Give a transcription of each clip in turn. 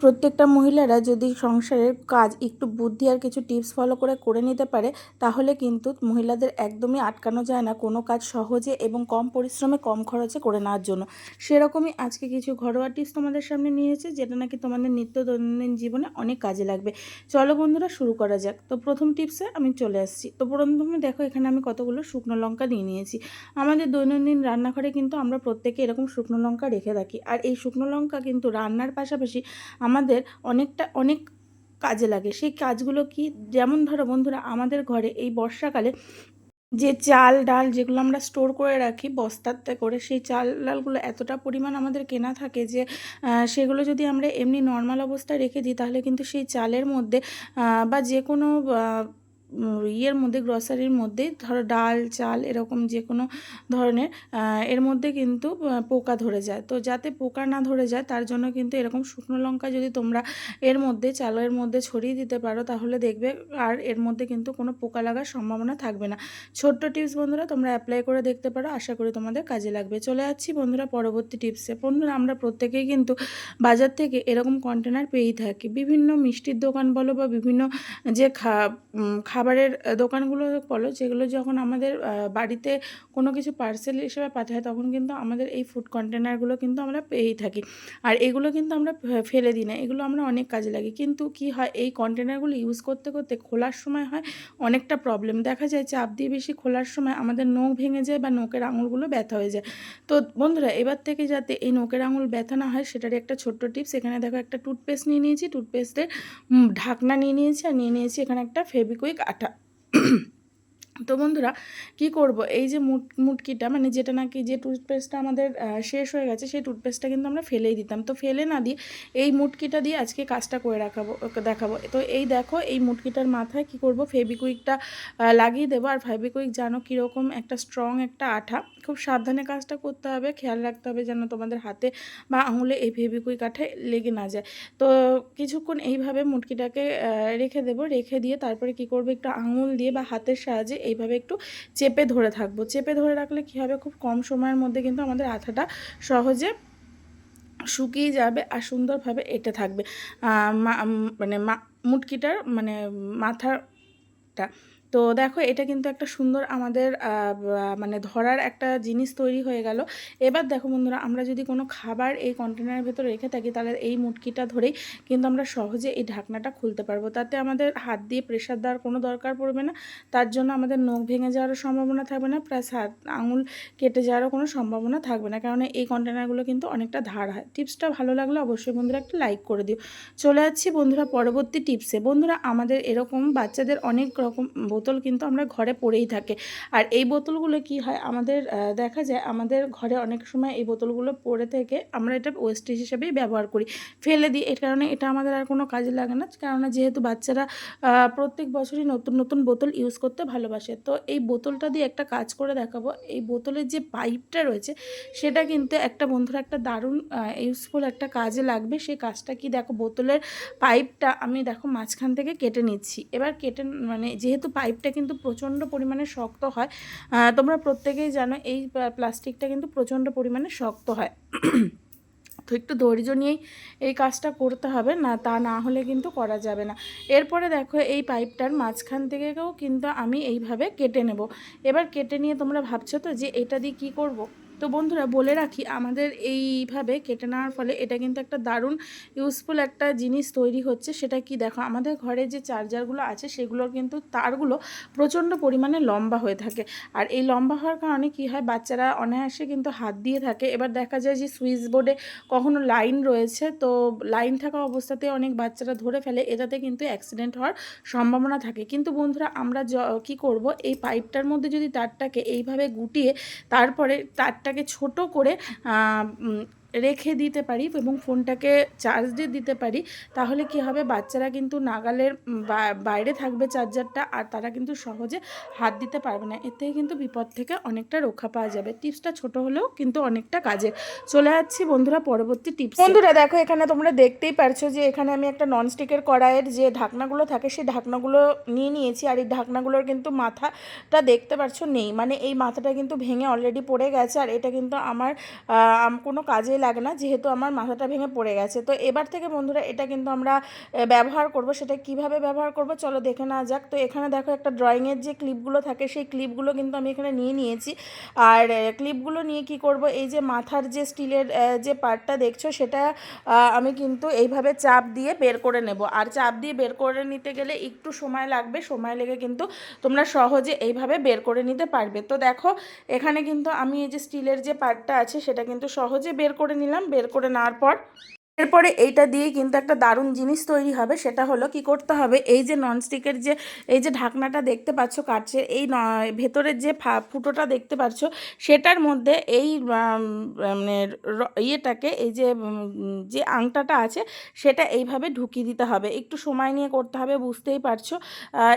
প্রত্যেকটা মহিলারা যদি সংসারের কাজ একটু বুদ্ধি আর কিছু টিপস ফলো করে করে নিতে পারে, তাহলে কিন্তু মহিলাদের একদমই আটকানো যায় না কোনো কাজ সহজে এবং কম পরিশ্রমে, কম খরচে করে নেওয়ার জন্য। সেরকমই আজকে কিছু ঘরোয়া টিপস তোমাদের সামনে নিয়ে এসেছে, যেটা নাকি তোমাদের নিত্য দৈনন্দিন জীবনে অনেক কাজে লাগবে। চলো বন্ধুরা, শুরু করা যাক। তো প্রথম টিপসে আমি চলে আসছি। তো প্রথমে দেখো, এখানে আমি কতগুলো শুকনো লঙ্কা নিয়ে নিয়েছি। আমাদের দৈনন্দিন রান্নাঘরে কিন্তু আমরা প্রত্যেকে এরকম শুকনো লঙ্কা রেখে থাকি। আর এই শুকনো লঙ্কা কিন্তু রান্নার পাশাপাশি আমাদের অনেকটা, অনেক কাজে লাগে। সেই কাজগুলো কি, যেমন ধরো বন্ধুরা, আমাদের ঘরে এই বর্ষাকালে যে চাল, ডাল যেগুলো আমরা স্টোর করে রাখি বস্তাতে করে, সেই চাল, ডালগুলো এতটা পরিমাণ আমাদের কেনা থাকে যে সেগুলো যদি আমরা এমনি নর্মাল অবস্থায় রেখে দিই, তাহলে কিন্তু সেই চালের মধ্যে বা যে কোনো ইয়ের মধ্যে গ্রসারির মধ্যে, ধরো ডাল, চাল, এরকম যে কোনো ধরনের এর মধ্যে কিন্তু পোকা ধরে যায়। তো যাতে পোকা না ধরে যায়, তার জন্য কিন্তু এরকম শুকনো লঙ্কা যদি তোমরা এর মধ্যে, চালের মধ্যে ছড়িয়ে দিতে পারো, তাহলে দেখবে আর এর মধ্যে কিন্তু কোনো পোকা লাগার সম্ভাবনা থাকবে না। ছোট্ট টিপস বন্ধুরা, তোমরা অ্যাপ্লাই করে দেখতে পারো, আশা করি তোমাদের কাজে লাগবে। চলে যাচ্ছি বন্ধুরা পরবর্তী টিপসে বন্ধুরা, আমরা প্রত্যেকেই কিন্তু বাজার থেকে এরকম কন্টেনার পেয়েই থাকি। বিভিন্ন মিষ্টির দোকান বলো বা বিভিন্ন যে খা খাবারের দোকানগুলো বলো, যেগুলো যখন আমাদের বাড়িতে কোনো কিছু পার্সেল হিসেবে পাঠায়, তখন কিন্তু আমাদের এই ফুড কন্টেনারগুলো কিন্তু আমরা পেয়েই থাকি। আর এগুলো কিন্তু আমরা ফেলে দিই না, এগুলো আমরা অনেক কাজে লাগি। কিন্তু কি হয়, এই কন্টেনারগুলো ইউজ করতে করতে খোলার সময় হয়, অনেকটা প্রবলেম দেখা যায় চাপ দিয়ে বেশি খোলার সময় আমাদের নখ ভেঙে যায় বা নখের আঙুলগুলো ব্যথা হয়ে যায়। তো বন্ধুরা, এবার থেকে যাতে এই নখের আঙুল ব্যথা না হয়, সেটারই একটা ছোট্ট টিপস এখানে দেখো একটা টুথপেস্ট নিয়ে নিয়েছি টুথপেস্টের ঢাকনা নিয়ে নিয়েছি, আর নিয়ে নিয়েছি এখানে একটা ফেবিকুইক আঠা তো বন্ধুরা, কি করব? এই যে মুট, মুটকিটা মানে যেটা নাকি যে টুথপেস্টটা আমাদের শেষ হয়ে গেছে, সেই টুথপেস্টটা কিন্তু আমরা ফেলেই দিতাম। তো ফেলে না দিয়ে এই মুটকিটা দিয়ে আজকে কাজটা করে রাখাবো দেখাবো। তো এই দেখো, এই মুটকিটার মাথায় কি করব? ফেবিকুইকটা লাগিয়ে দেবো। আর ফেবিকুইক জানো কীরকম একটা স্ট্রং একটা আঠা। খুব সাবধানে কাজটা করতে হবে, খেয়াল রাখতে হবে যেন তোমাদের হাতে বা আঙুলে এই ফেবিকুইক আঠা লেগে না যায়। তো কিছুক্ষণ এইভাবে মুটকিটাকে রেখে দেবো। রেখে দিয়ে তারপরে কি করব? একটু আঙুল দিয়ে বা হাতের সাহায্যে এইভাবে একটু চেপে ধরে থাকব। চেপে ধরে রাখলে কী হবে? খুব কম সময়ের মধ্যে কিন্তু আমাদের আঠাটা সহজে শুকিয়ে যাবে আর সুন্দরভাবে এঁটে থাকবে। মানে মুটকিটার মানে মাথাটা তো দেখো এটা কিন্তু একটা সুন্দর আমাদের মানে ধরার একটা জিনিস তৈরি হয়ে গেল। এবার দেখো বন্ধুরা, আমরা যদি কোনো খাবার এই কন্টেনারের ভেতরে রেখে থাকি, তাহলে এই মুটকিটা ধরেই কিন্তু আমরা সহজে এই ঢাকনাটা খুলতে পারব। তাতে আমাদের হাত দিয়ে প্রেশার দেওয়ার কোনো দরকার পড়বে না। তার জন্য আমাদের নখ ভেঙে যাওয়ারও সম্ভাবনা থাকবে না প্লাস হাত, আঙুল কেটে যাওয়ারও কোনো সম্ভাবনা থাকবে না। কারণ এই কন্টেনারগুলো কিন্তু অনেকটা ধার হয়। টিপসটা ভালো লাগলে অবশ্যই বন্ধুরা একটা লাইক করে দিও। চলে যাচ্ছি বন্ধুরা পরবর্তী টিপসে বন্ধুরা, আমাদের এরকম বাচ্চাদের অনেক রকম বোতল কিন্তু আমরা ঘরে পড়েই থাকে। আর এই বোতলগুলো কি হয়? আমাদের দেখা যায় আমাদের ঘরে অনেক সময় এই বোতলগুলো পড়ে থেকে আমরা এটা ওয়েস্টেজ হিসেবেই ব্যবহার করি। ফেলে দিই, এর কারণে এটা আমাদের আর কোনো কাজে লাগে না। কেননা যেহেতু বাচ্চারা প্রত্যেক বছরই নতুন নতুন বোতল ইউজ করতে ভালোবাসে। তো এই বোতলটা দিয়ে একটা কাজ করে দেখাবো। এই বোতলের যে পাইপটা রয়েছে, সেটা কিন্তু একটা বন্ধুরা একটা দারুণ ইউজফুল একটা কাজে লাগবে। সেই কাজটা কি দেখো? বোতলের পাইপটা আমি দেখো মাঝখান থেকে কেটে নিচ্ছি। এবার কেটে মানে যেহেতু পাইপটা কিন্তু প্রচণ্ড পরিমাণে শক্ত হয়। তোমরা প্রত্যেকেই জানো এই প্লাস্টিকটা কিন্তু প্রচণ্ড পরিমাণে শক্ত হয়। তো একটু ধৈর্য নিয়েই এই কাজটা করতে হবে, না তা না হলে কিন্তু করা যাবে না। এরপরে দেখো এই পাইপটার মাঝখান থেকেও কিন্তু আমি এইভাবে কেটে নেব। এবার কেটে নিয়ে তোমরা ভাবছ তো যে এটা দিয়ে কী করব। তো বন্ধুরা বলে রাখি, আমাদের এইভাবে কেটে নেওয়ার ফলে এটা কিন্তু একটা দারুণ ইউজফুল একটা জিনিস তৈরি হচ্ছে। সেটা কি দেখো, আমাদের ঘরে যে চার্জারগুলো আছে সেগুলোর কিন্তু তারগুলো প্রচণ্ড পরিমাণে লম্বা হয়ে থাকে। আর এই লম্বা হওয়ার কারণে কি হয়, বাচ্চারা অনায়াসে কিন্তু হাত দিয়ে থাকে। এবার দেখা যায় যে সুইচ বোর্ডে কখনো লাইন রয়েছে, তো লাইন থাকা অবস্থাতে অনেক বাচ্চারা ধরে ফেলে, এটাতে কিন্তু অ্যাক্সিডেন্ট হওয়ার সম্ভাবনা থাকে। কিন্তু বন্ধুরা আমরা কি করব, এই পাইপটার মধ্যে যদি তারটাকে এইভাবে গুটিয়ে তারপরে তারটা ফোনটাকে ছোট করে রেখে দিতে পারি এবং ফোনটাকে চার্জ দিয়ে দিতে পারি, তাহলে কি হবে? বাচ্চারা কিন্তু নাগালের বাইরে থাকবে চার্জারটা আর তারা কিন্তু সহজে হাত দিতে পারবে না। এতে কিন্তু বিপদ থেকে অনেকটা রক্ষা পাওয়া যাবে। টিপসটা ছোট হলেও কিন্তু অনেকটা কাজে চলে যাচ্ছি বন্ধুরা পরবর্তী টিপস। বন্ধুরা দেখো, এখানে তোমরা দেখতেই পারছ যে এখানে আমি একটা ননস্টিকের কড়াইয়ের যে ঢাকনাগুলো থাকে, সেই ঢাকনাগুলো নিয়ে নিয়েছি আর এই ঢাকনাগুলোর কিন্তু মাথাটা দেখতে পারছ নেই। মানে এই মাথাটা কিন্তু ভেঙে অলরেডি পড়ে গেছে আর এটা কিন্তু আমার কোনো কাজে কাজেই লাগে না, যেহেতু আমার মাথাটা ভেঙে পড়ে গেছে। তো এবার থেকে বন্ধুরা এটা কিন্তু আমরা ব্যবহার করব, সেটা কীভাবে ব্যবহার করব চলো দেখে না যাক। তো এখানে দেখো একটা ড্রয়িংয়ের যে ক্লিপগুলো থাকে, সেই ক্লিপগুলো কিন্তু আমি এখানে নিয়ে নিয়েছি। আর ক্লিপগুলো নিয়ে কি করব, এই যে মাথার যে স্টিলের যে পার্টটা দেখছ, সেটা আমি কিন্তু এইভাবে চাপ দিয়ে বের করে নেব। আর চাপ দিয়ে বের করে নিতে গেলে একটু সময় লাগবে, সময় লেগে কিন্তু তোমরা সহজে এইভাবে বের করে নিতে পারবে। তো দেখো, এখানে কিন্তু আমি এই যে স্টিলের যে পার্টটা আছে, সেটা কিন্তু সহজে বের করে নিলাম বের করে নেওয়ার পর এরপরে এইটা দিয়ে কিন্তু একটা দারুণ জিনিস তৈরি হবে, সেটা হলো কি করতে হবে, এই যে ননস্টিকের যে, এই যে ঢাকনাটা দেখতে পাচ্ছ কাচের এই ভেতরের যে ফুটোটা দেখতে পাচ্ছ, সেটার মধ্যে এই মানে ইয়েটাকে, এই যে যে আংটাটা আছে, সেটা এইভাবে ঢুকিয়ে দিতে হবে। একটু সময় নিয়ে করতে হবে, বুঝতেই পারছ।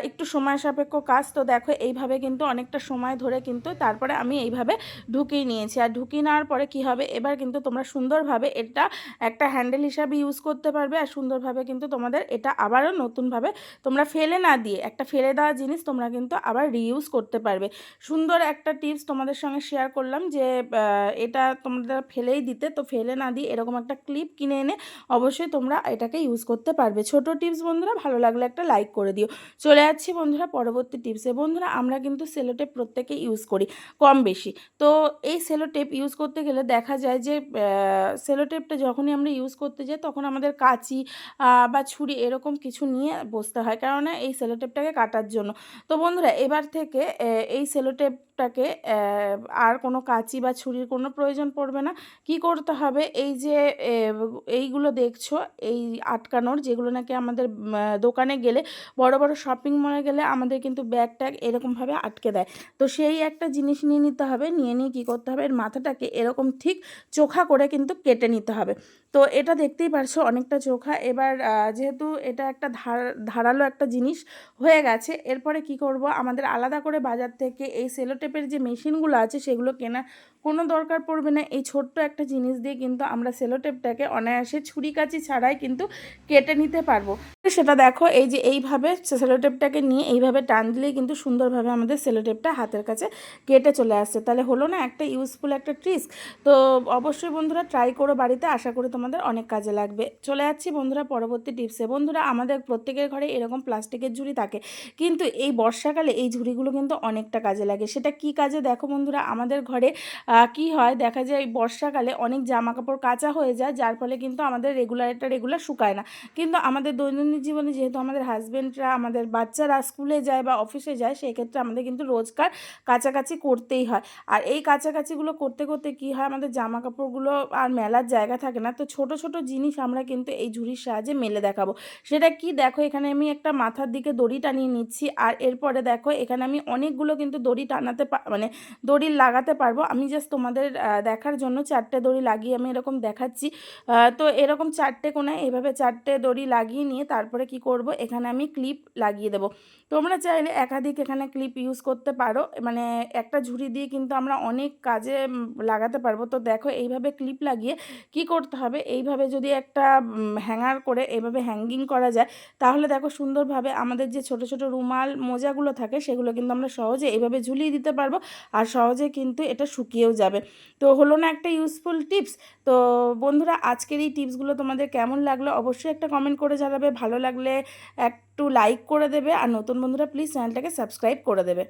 একটু সময় সাপেক্ষ কাজ, তো দেখো এইভাবে কিন্তু অনেকটা সময় ধরে কিন্তু তারপরে আমি এইভাবে ঢুকিয়ে নিয়েছি। আর ঢুকিয়ে নেওয়ার পরে কি হবে, এবার কিন্তু তোমরা সুন্দরভাবে এটা একটা হ্যান্ডেল হিসাবে ইউজ করতে পারবে আর সুন্দরভাবে কিন্তু তোমাদের এটা আবারও নতুনভাবে তোমরা ফেলে না দিয়ে একটা ফেলে দেওয়া জিনিস তোমরা কিন্তু আবার রিইউজ করতে পারবে। সুন্দর একটা টিপস তোমাদের সঙ্গে শেয়ার করলাম যে এটা তোমরা ফেলেই দিতে, তো ফেলে না দিয়ে এরকম একটা ক্লিপ কিনে এনে অবশ্যই তোমরা এটাকে ইউজ করতে পারবে। ছোট টিপস বন্ধুরা, ভালো লাগলে একটা লাইক করে দিও। চলে যাচ্ছি বন্ধুরা পরবর্তী টিপসে বন্ধুরা, আমরা কিন্তু সেলোটেপ প্রত্যেকে ইউজ করি, কম বেশি। তো এই সেলোটেপ ইউজ করতে গেলে দেখা যায় যে সেলোটেপটা যখনই আমরা ইউজ করতে যাই তখন আমাদের কাঁচি বা ছুরি এরকম কিছু নিয়ে বসতে হয়। কেননা এই সেলোটেপটাকে কাটার জন্য। তো বন্ধুরা, এবার থেকে এই সেলোটেপটাকে আহ, আর কোনো কাঁচি বা ছুরির কোনো প্রয়োজন পড়বে না। কি করতে হবে? এই যে এইগুলো দেখছ এই আটকানোর যেগুলো নাকি আমাদের দোকানে গেলে বড় বড় শপিং মলে গেলে আমাদের কিন্তু ব্যাগ ট্যাগ এরকমভাবে আটকে দেয়। তো সেই একটা জিনিস নিয়ে নিতে হবে নিয়ে নিয়ে কী করতে হবে? এর মাথাটাকে এরকম ঠিক চোখা করে কিন্তু কেটে নিতে হবে। তো এটা দেখতেই পারছ অনেকটা চোখা। এবার যেহেতু এটা একটা ধার ধারালো একটা জিনিস হয়ে গেছে এরপরে কি করব? আমাদের আলাদা করে বাজার থেকে এই সেলোটেপের যে মেশিনগুলো আছে সেগুলো কেনা কোনো দরকার পড়বে না। এই ছোট্ট একটা জিনিস দিয়ে কিন্তু আমরা সেলোটেপটাকে অনায়াসে ছুরি কাচি ছাড়াই কিন্তু কেটে নিতে পারব। সেটা দেখো, এই যে এইভাবে সেলোটেপটাকে নিয়ে এইভাবে টান দিলেই কিন্তু সুন্দরভাবে আমাদের সেলোটেপটা হাতের কাছে কেটে চলে আসছে। তাহলে হলো না একটা ইউজফুল একটা ট্রিক্স তো অবশ্যই বন্ধুরা ট্রাই করো বাড়িতে, আশা করি তোমাদের অনেক কাজে লাগবে। চলে যাচ্ছি বন্ধুরা পরবর্তী টিপসে বন্ধুরা, আমাদের প্রত্যেকের ঘরে এরকম প্লাস্টিকের ঝুড়ি থাকে, কিন্তু এই বর্ষাকালে এই ঝুড়িগুলো কিন্তু অনেকটা কাজে লাগে। সেটা কি কাজে? দেখো বন্ধুরা, আমাদের ঘরে কি হয়? দেখা যায় বর্ষাকালে অনেক জামা কাপড় কাঁচা হয়ে যায়, যার ফলে কিন্তু আমাদের রেগুলার এটা রেগুলার শুকায় না। কিন্তু আমাদের দৈনন্দিন জীবনে যেহেতু আমাদের হাজব্যান্ডরা আমাদের বাচ্চারা স্কুলে যায় বা অফিসে যায়, সেক্ষেত্রে আমাদের কিন্তু রোজকার কাছাকাছি করতেই হয়। আর এই কাছাকাছিগুলো করতে করতে কি হয়? আমাদের জামা কাপড়গুলো আর মেলার জায়গা থাকে না। তো ছোট ছোট জিনিস আমরা কিন্তু এই ঝুড়ির সাহায্যে মেলে দেখাবো। সেটা কি? দেখো, এখানে আমি একটা মাথার দিকে দড়ি টানিয়ে নিচ্ছি। আর এরপরে দেখো, এখানে আমি অনেকগুলো কিন্তু দড়ি টানাতে মানে দড়ি লাগাতে পারব। আমি জাস্ট তোমাদের দেখার জন্য চারটে দড়ি লাগিয়ে আমি এরকম দেখাচ্ছি। তো এরকম চারটে কোনায় এভাবে চারটে দড়ি লাগিয়ে নিয়ে তারপরে কি করব? এখানে আমি ক্লিপ লাগিয়ে দেবো। তোমরা চাইলে একাধিক এখানে ক্লিপ ইউজ করতে পারো। মানে একটা ঝুড়ি দিয়ে কিন্তু আমরা অনেক কাজে লাগাতে পারব। তো দেখো এইভাবে ক্লিপ লাগিয়ে কি করতে হবে? এইভাবে যদি একটা হ্যাঙ্গার করে এইভাবে হ্যাঙ্গিং করা যায়, তাহলে দেখো সুন্দরভাবে আমাদের যে ছোট ছোট রুমাল মোজাগুলো থাকে, সেগুলো কিন্তু আমরা সহজে এইভাবে ঝুলিয়ে দিতে পারব। আর সহজে কিন্তু এটা শুকিয়েও যাবে। তো হলো না একটা ইউজফুল টিপস তো বন্ধুরা, আজকের এই টিপসগুলো তোমাদের কেমন লাগল? অবশ্যই একটা কমেন্ট করে জানাবে। ভালো লাগলে একটু লাইক করে দেবে। আর নতুন বন্ধুরা প্লিজ চ্যানেলটাকে সাবস্ক্রাইব করে দেবে।